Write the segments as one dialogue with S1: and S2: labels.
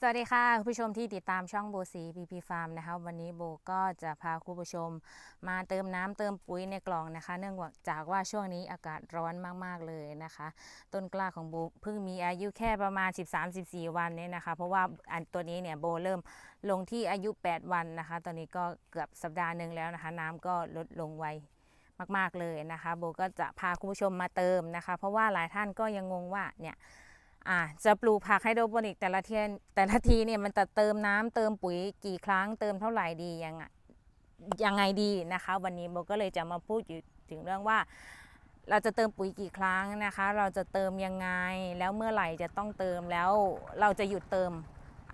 S1: สวัสดีค่ะคุณผู้ชมที่ติดตามช่องโบสีพีพีฟาร์มนะคะวันนี้โบก็จะพาคุณผู้ชม มาเติมน้ำเติมปุ๋ยในกล่องนะคะ เนื่องจากว่าช่วงนี้อากาศร้อนมากๆเลยนะคะ ต้นกล้าของโบเพิ่งมีอายุแค่ประมาณ 13-14 วันเนี่ยนะคะ เพราะว่าอันตัวนี้เนี่ยโบเริ่มลงที่อายุ 8 วันนะคะ ตอนนี้ก็เกือบสัปดาห์หนึ่งแล้วนะคะ น้ำก็ลดลงไวมากๆเลยนะคะ โบก็จะพาคุณผู้ชมมาเติมนะคะ เพราะว่าหลายท่านก็ยังงงว่าเนี่ย อ่าจะปลูกผักไฮโดรโปนิกแต่ละเทียนแต่ละทีเนี่ยมันจะเติมน้ำเติมปุ๋ยกี่ครั้งเติมเท่าไหร่ดียังยังไงดีนะคะ วันนี้โบก็เลยจะมาพูดถึงเรื่องว่า เราจะเติมปุ๋ยกี่ครั้งนะคะ เราจะเติมยังไงแล้วเมื่อไหร่จะต้องเติมแล้วเราจะหยุดเติม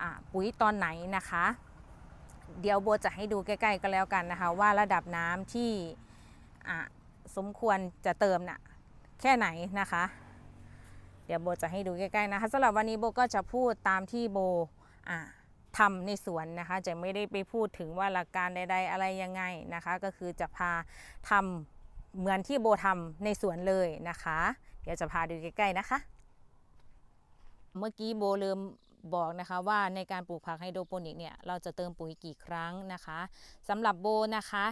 S1: อ่าปุ๋ยตอนไหนนะคะ เดี๋ยวโบจะให้ดูใกล้ๆก็แล้วกันนะคะ ว่าระดับน้ำที่อะสมควรจะเติมน่ะแค่ไหนนะคะ เดี๋ยวโบจะให้ดูใกล้ๆนะคะสำหรับวันนี้โบก็จะพูดตามที่โบทำในสวนนะคะ จะไม่ได้ไปพูดถึงว่าหลักการใด ๆ อะไรยังไงนะคะ ก็คือจะพาทำเหมือนที่โบทำในสวนเลยนะคะ เดี๋ยวจะพาดูใกล้ๆนะคะ เมื่อกี้โบลืมบอกนะคะว่าในการปลูกผักไฮโดรโปนิกเนี่ยเราจะเติมปุ๋ยกี่ครั้งนะคะสำหรับโบนะคะ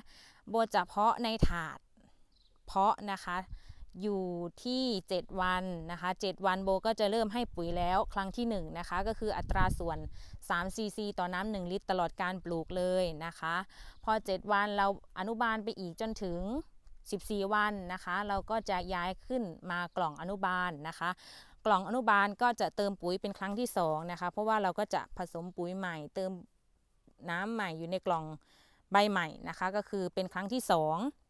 S1: โบจะเพาะในถาดเพาะนะคะ อยู่ที่ 7 วันนะคะ 7 วันโบก็จะเริ่มให้ปุ๋ยแล้วครั้งที่ 1 นะคะ ก็คืออัตราส่วน3ซีซีต่อน้ำ1ลิตรตลอดการปลูกเลยนะคะ พอ 7 วันเราอนุบาลไปอีกจนถึง 14 วันนะคะ เราก็จะย้ายขึ้นมากล่องอนุบาลนะคะ กล่องอนุบาลก็จะเติมปุ๋ยเป็นครั้งที่2นะคะ เพราะว่าเราก็จะผสมปุ๋ยใหม่ เติมน้ำใหม่อยู่ในกล่องใบใหม่นะคะ ก็คือเป็นครั้งที่ 2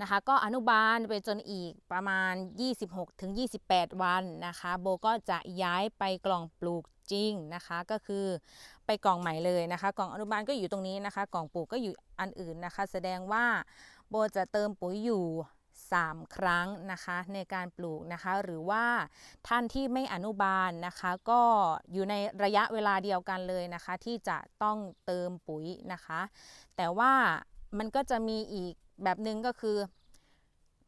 S1: นะคะ ก็อนุบาลไปจนอีกประมาณ 26ถึง28 วันนะคะ โบก็จะย้ายไปกล่องปลูกจริงนะคะ ก็คือไปกล่องใหม่เลยนะคะ กล่องอนุบาลก็อยู่ตรงนี้นะคะ กล่องปลูกก็อยู่อันอื่นนะคะ แสดงว่าโบจะเติมปุ๋ยอยู่ 3 ครั้งนะคะในการปลูกนะคะ หรือว่าท่านที่ไม่อนุบาลนะคะ ก็อยู่ในระยะเวลาเดียวกันเลยนะคะ ที่จะต้องเติมปุ๋ยนะคะ แต่ว่ามันก็จะมีอีก แบบหนึ่งก็คือ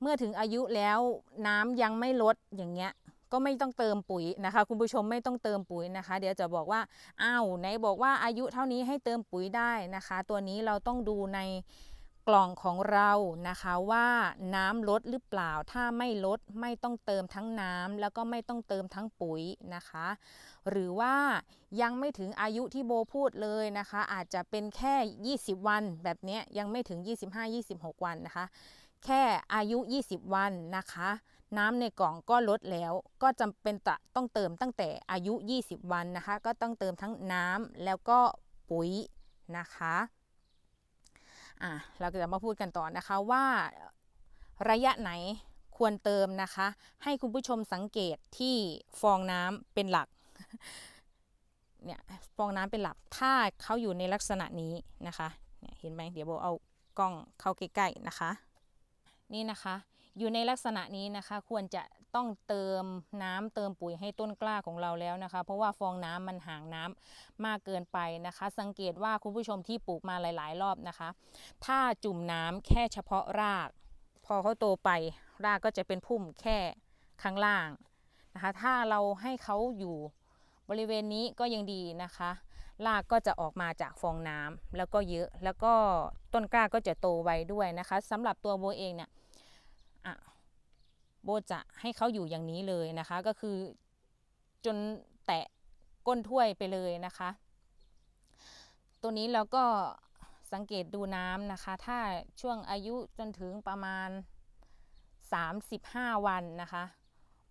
S1: เมื่อถึงอายุแล้วน้ำยังไม่ลดอย่างเงี้ยก็ไม่ต้องเติมปุ๋ยนะคะ คุณผู้ชมไม่ต้องเติมปุ๋ยนะคะ เดี๋ยวจะบอกว่าอ้าวไหนบอกว่าอายุเท่านี้ให้เติมปุ๋ยได้นะคะ ตัวนี้เราต้องดูใน กล่องของเรานะคะว่าน้ำลดหรือเปล่า ถ้าไม่ลดไม่ต้องเติมทั้งน้ำแล้วก็ไม่ต้องเติมทั้งปุ๋ยนะคะ หรือว่ายังไม่ถึงอายุที่โบพูดเลยนะคะ อาจจะเป็นแค่ 20 วันแบบนี้ยังไม่ถึง 25-26 วันนะคะ แค่อายุ 20 วันนะคะ น้ำในกล่องก็ลดแล้วก็จำเป็นต้องเติมตั้งแต่อายุ 20 วันนะคะ ก็ต้องเติมทั้งน้ำแล้วก็ปุ๋ยนะคะ อะเราก็จะมาพูดกันต่อนะคะว่าระยะไหนควรเติมนะคะ ให้คุณผู้ชมสังเกตที่ฟองน้ำเป็นหลักเนี่ยฟองน้ำเป็นหลักถ้าเขาอยู่ในลักษณะนี้นะคะเนี่ยเห็นไหมเดี๋ยวโบเอากล้องเข้าใกล้ๆนะคะ นี่นะคะ อยู่ในลักษณะนี้นะคะควรจะ ต้องเติมน้ำเติมปุ๋ยให้ต้นกล้าของเราแล้วนะคะ เพราะว่าฟองน้ำมันห่างน้ำมากเกินไปนะคะ สังเกตว่าคุณผู้ชมที่ปลูกมาหลาย ๆ รอบนะคะ ถ้าจุ่มน้ำแค่เฉพาะราก พอเขาโตไปรากก็จะเป็นพุ่มแค่ข้างล่างนะคะ ถ้าเราให้เขาอยู่บริเวณนี้ก็ยังดีนะคะรากก็จะออกมาจากฟองน้ำแล้วก็เยอะแล้วก็ต้นกล้าก็จะโตไวด้วยนะคะสำหรับตัวโบเองเนี่ยอะ โบจะให้เขาอยู่อย่างนี้เลยนะคะ ก็คือจนแตะก้นถ้วยไปเลยนะคะ ตัวนี้เราก็สังเกตดูน้ำนะคะ ถ้าช่วงอายุจนถึงประมาณ 35 วันนะคะ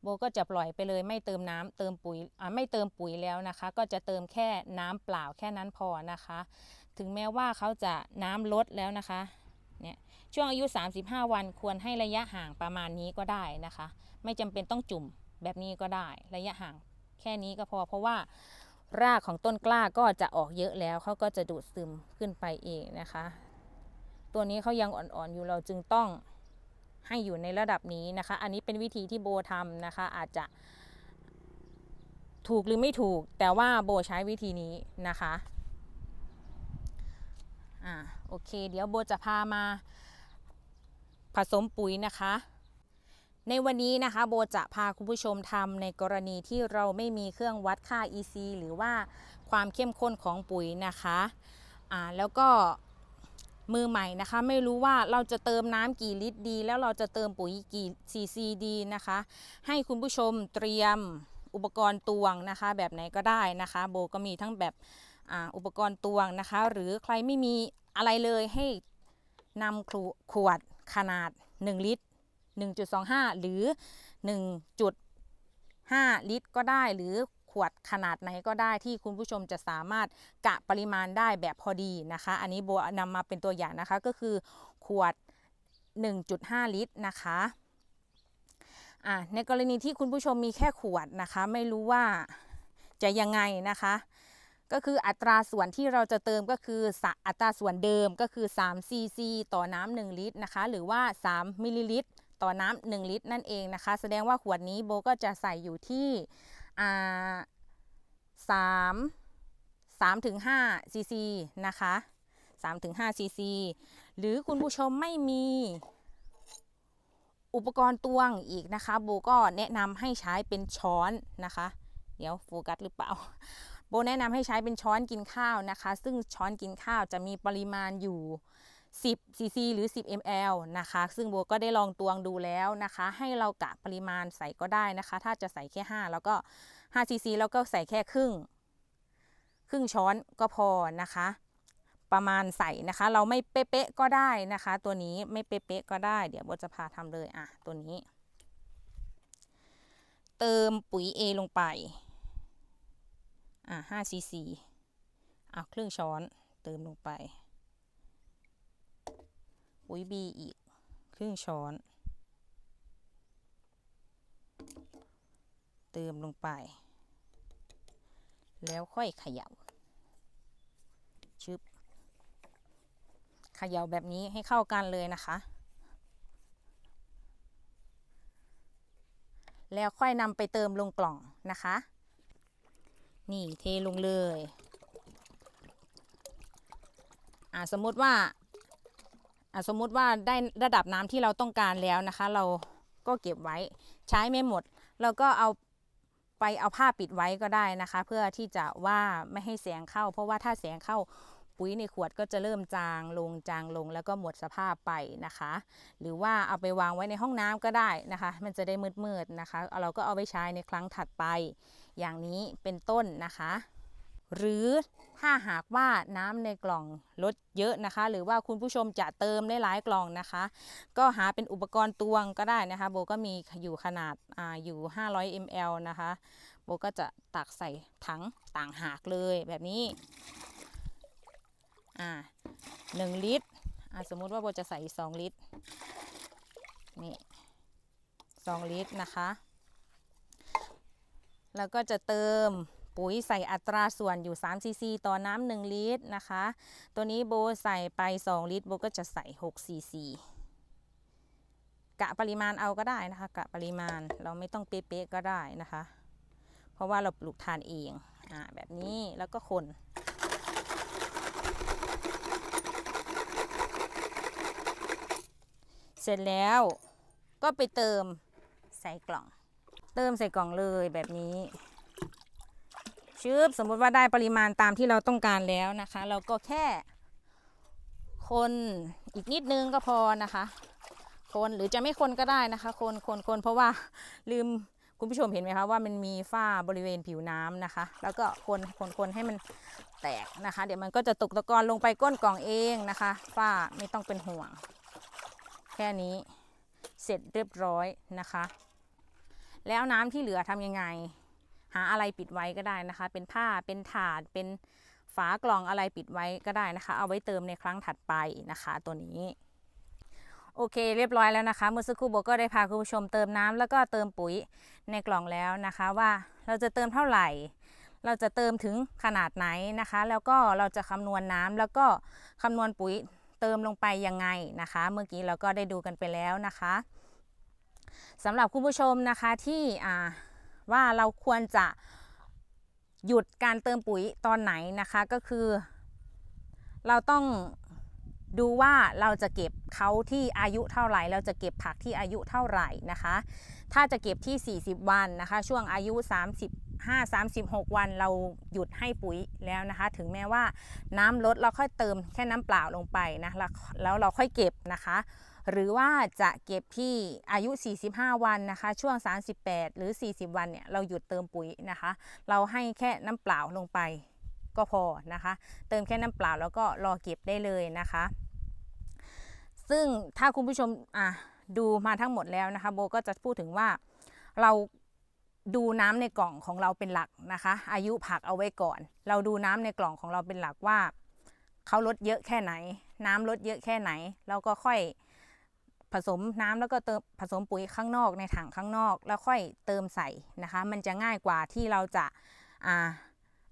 S1: โบก็จะปล่อยไปเลยไม่เติมน้ำเติมปุ๋ยอ่าไม่เติมปุ๋ยแล้วนะคะ ก็จะเติมแค่น้ำเปล่าแค่นั้นพอนะคะ ถึงแม้ว่าเขาจะน้ำลดแล้วนะคะ เนี่ยช่วงอายุ 35 วันควรให้ระยะห่างประมาณนี้ก็ได้นะคะ ไม่จำเป็นต้องจุ่มแบบนี้ก็ได้ ระยะห่างแค่นี้ก็พอ เพราะว่ารากของต้นกล้าก็จะออกเยอะแล้วเขาก็จะดูดซึมขึ้นไปเองนะคะ ตัวนี้เขายังอ่อนๆอยู่เราจึงต้องให้อยู่ในระดับนี้นะคะ อันนี้เป็นวิธีที่โบทำนะคะ อาจจะถูกหรือไม่ถูก แต่ว่าโบใช้วิธีนี้นะคะ อ่าโอเค เดี๋ยวโบจะพามาผสมปุ๋ยนะคะ ในวันนี้นะคะโบจะพาคุณผู้ชมทำในกรณีที่เราไม่มีเครื่องวัดค่า EC หรือว่าความเข้มข้นของปุ๋ยนะคะอ่าแล้วก็มือใหม่นะคะไม่รู้ว่าเราจะเติมน้ำกี่ลิตรดี แล้วเราจะเติมปุ๋ยกี่ซีซีดีนะคะ ให้คุณผู้ชมเตรียมอุปกรณ์ตวงนะคะ แบบไหนก็ได้นะคะ โบก็มีทั้งแบบ อุปกรณ์ตวงนะคะ หรือใครไม่มีอะไรเลยให้นำขวดขนาด 1 ลิตร 1.25 หรือ 1.5 ลิตร ก็ได้หรือขวดขนาดไหนก็ได้ที่คุณผู้ชมจะสามารถกะปริมาณได้แบบพอดีนะคะ อันนี้โบนำมาเป็นตัวอย่างนะคะก็คือขวด 1.5 ลิตรนะคะในกรณีที่คุณผู้ชมมีแค่ขวดนะคะ ไม่รู้ว่าจะยังไงนะคะ ก็คืออัตราส่วนที่เราจะเติมก็คืออัตราส่วนเดิมก็คือ3ซีซีต่อน้ำ1ลิตรนะคะ หรือว่า 3 มิลลิลิตร ต่อน้ำ1ลิตร นั่นเองนะคะ แสดงว่าขวดนี้โบก็จะใส่อยู่ที่อ่าสามสามถึงห้าซีซีนะคะสามถึงห้าซีซีหรือคุณผู้ชมไม่มีอุปกรณ์ตวงอีกนะคะโบก็แนะนำให้ใช้เป็นช้อนนะคะ เดี๋ยวโฟกัสหรือเปล่า โบแนะนำให้ใช้เป็นช้อนกินข้าวนะคะ ซึ่งช้อนกินข้าวจะมีปริมาณอยู่ 10 cc หรือ 10 ml นะคะ ซึ่งโบก็ได้ลองตวงดูแล้วนะคะ ให้เรากะปริมาณใส่ก็ได้นะคะ ถ้าจะใส่แค่ 5 แล้วก็ 5 cc แล้วก็ใส่แค่ครึ่ง ครึ่งช้อนก็พอนะคะ ประมาณใส่นะคะ เราไม่เป๊ะๆก็ได้นะคะ ตัวนี้ไม่เป๊ะๆก็ได้ เดี๋ยวโบจะพาทำเลยอะตัวนี้ เติมปุ๋ย A ลงไป อะ5 cc เอาครึ่งช้อนเติมลงไปปุ๋ย B อีกครึ่งช้อน เติมลงไป แล้วค่อยเขย่าชึบเขย่าแบบนี้ให้เข้ากันเลยนะคะ แล้วค่อยนำไปเติมลงกล่องนะคะ นี่เทลงเลย อ่าสมมติว่า อะสมมุติว่าได้ระดับน้ำที่เราต้องการแล้วนะคะ เราก็เก็บไว้ใช้ไม่หมด เราก็เอาไปเอาผ้าปิดไว้ก็ได้นะคะ เพื่อที่จะว่าไม่ให้แสงเข้า เพราะว่าถ้าแสงเข้าปุ๋ยในขวดก็จะเริ่มจางลงจางลงแล้วก็หมดสภาพไปนะคะ หรือว่าเอาไปวางไว้ในห้องน้ำก็ได้นะคะ มันจะได้มืดๆนะคะ เราก็เอาไว้ใช้ในครั้งถัดไป อย่างนี้เป็นต้นนะคะ หรือถ้าหากว่าน้ำในกล่องลดเยอะนะคะ หรือว่าคุณผู้ชมจะเติมได้หลายกล่องนะคะ ก็หาเป็นอุปกรณ์ตวงก็ได้นะคะ โบก็มีอยู่ขนาดอาอยู่ 500 ml นะคะ โบก็จะตักใส่ถังต่างหากเลยแบบนี้อ่าหนึ่งลิตรอ่าสมมุติว่าโบจะใส่ 2 ลิตรนี่2ลิตรนะคะ แล้วก็จะเติมปุ๋ยใส่อัตราส่วนอยู่3ซีซีต่อน้ำ1ลิตรนะคะ ตัวนี้โบใส่ไป 2 ลิตรโบก็จะใส่6ซีซีกะปริมาณเอาก็ได้นะคะกะปริมาณเราไม่ต้องเป๊ะๆก็ได้นะคะ เพราะว่าเราปลูกทานเองอ่าแบบนี้แล้วก็คนเสร็จแล้วก็ไปเติมใส่กล่อง เติมใส่กล่องเลยแบบนี้ชืบสมมุติว่าได้ปริมาณตามที่เราต้องการแล้วนะคะ เราก็แค่ คนอีกนิดนึงก็พอนะคะ คนหรือจะไม่คนก็ได้นะคะ คนคนคนเพราะว่าลืมคุณผู้ชมเห็นไหมคะว่ามันมีฝ้าบริเวณผิวน้ำนะคะ แล้วก็คนคนคนให้มันแตกนะคะ เดี๋ยวมันก็จะตกตะกอนลงไปก้นกล่องเองนะคะฝ้าไม่ต้องเป็นห่วง แค่นี้เสร็จเรียบร้อยนะคะ แล้วน้ำที่เหลือทำยังไง หาอะไรปิดไว้ก็ได้นะคะ เป็นผ้าเป็นถาดเป็นฝากล่องอะไรปิดไว้ก็ได้นะคะ เอาไว้เติมในครั้งถัดไปนะคะ ตัวนี้โอเคเรียบร้อยแล้วนะคะเมื่อสักครู่โบก็ได้พาคุณผู้ชมเติมน้ำแล้วก็เติมปุ๋ยในกล่องแล้วนะคะ ว่าเราจะเติมเท่าไหร่ เราจะเติมถึงขนาดไหนนะคะ แล้วก็เราจะคำนวณน้ำแล้วก็คำนวณปุ๋ยเติมลงไปยังไงนะคะ เมื่อกี้เราก็ได้ดูกันไปแล้วนะคะ สำหรับคุณผู้ชมนะคะที่ว่าเราควรจะหยุดการเติมปุ๋ยตอนไหนนะคะก็คือ เราต้องดูว่าเราจะเก็บเขาที่อายุเท่าไหร่ เราจะเก็บผักที่อายุเท่าไหร่นะคะ ถ้าจะเก็บที่ 40 วันนะคะ ช่วงอายุ 35 36 วันเราหยุดให้ปุ๋ยแล้วนะคะ ถึงแม้ว่าน้ำลดเราค่อยเติมแค่น้ำเปล่าลงไปนะแล้วเราค่อยเก็บนะคะ หรือว่าจะเก็บที่อายุ 45 วันนะคะ ช่วง 38 หรือ 40 วันเนี่ยเราหยุดเติมปุ๋ยนะคะ เราให้แค่น้ำเปล่าลงไปก็พอนะคะ เติมแค่น้ำเปล่าแล้วก็รอเก็บได้เลยนะคะ ซึ่งถ้าคุณผู้ชมอะดูมาทั้งหมดแล้วนะคะโบก็จะพูดถึงว่าเราดูน้ำในกล่องของเราเป็นหลักนะคะ อายุผักเอาไว้ก่อน เราดูน้ำในกล่องของเราเป็นหลักว่าเขาลดเยอะแค่ไหน น้ำลดเยอะแค่ไหน เราก็ค่อย ผสมน้ำแล้วก็เติมผสมปุ๋ยข้างนอกในถังข้างนอก แล้วค่อยเติมใส่นะคะ มันจะง่ายกว่าที่เราจะอ่า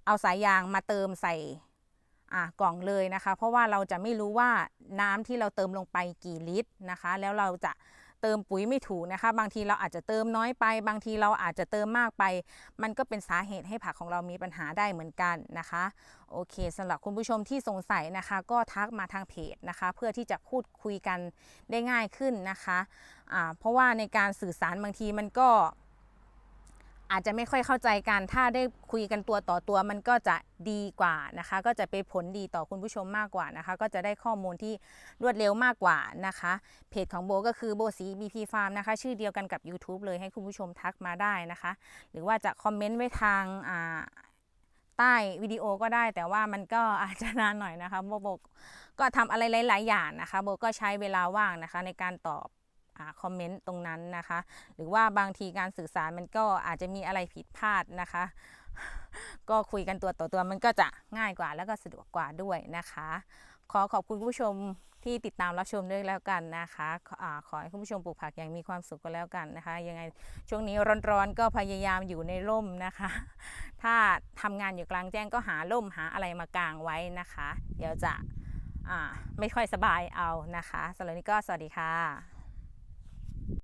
S1: เอาสายยางมาเติมใส่กล่องเลยนะคะ เพราะว่าเราจะไม่รู้ว่าน้ำที่เราเติมลงไปกี่ลิตรนะคะ แล้วเราจะ เติมปุ๋ยไม่ถูกนะคะ บางทีเราอาจจะเติมน้อยไป บางทีเราอาจจะเติมมากไป มันก็เป็นสาเหตุให้ผักของเรามีปัญหาได้เหมือนกันนะคะ โอเคสำหรับคุณผู้ชมที่สงสัยนะคะ ก็ทักมาทางเพจนะคะ เพื่อที่จะพูดคุยกันได้ง่ายขึ้นนะคะะเพราะว่าในการสื่อสารบางทีมันก็ อาจจะไม่ค่อยเข้าใจกัน ถ้าได้คุยกันตัวต่อตัวมันก็จะดีกว่านะคะ ก็จะเป็นผลดีต่อคุณผู้ชมมากกว่านะคะ ก็จะได้ข้อมูลที่รวดเร็วมากกว่านะคะ เพจของโบก็คือโบสี BP Farm นะคะ ชื่อเดียวกันกับ YouTube เลยให้คุณผู้ชมทักมาได้นะคะ หรือว่าจะคอมเมนต์ไว้ทางอ่าใต้วิดีโอก็ได้แต่ว่ามันก็อาจจะนานหน่อยนะคะโบโบก็ทำอะไรหลาย ๆ อย่างนะคะโบก็ใช้เวลาว่างนะคะในการตอบ คอมเมนต์ตรงนั้นนะคะ หรือว่าบางทีการสื่อสารมันก็อาจจะมีอะไรผิดพลาดนะคะ ก็คุยกันตัวต่อตัวมันก็จะง่ายกว่าแล้วก็สะดวกกว่าด้วยนะคะ ขอขอบคุณผู้ชมที่ติดตามรับชมด้วยแล้วกันนะคะขออาขอให้คุณผู้ชมปลูกผักอย่างมีความสุขก็แล้วกันนะคะ ยังไงช่วงนี้ร้อนๆก็พยายามอยู่ในร่มนะคะ ถ้าทำงานอยู่กลางแจ้งก็หาร่มหาอะไรมากางไว้นะคะ เดี๋ยวจะไม่ค่อยสบายเอานะคะสำหรับนี้ก็สวัสดีค่ะ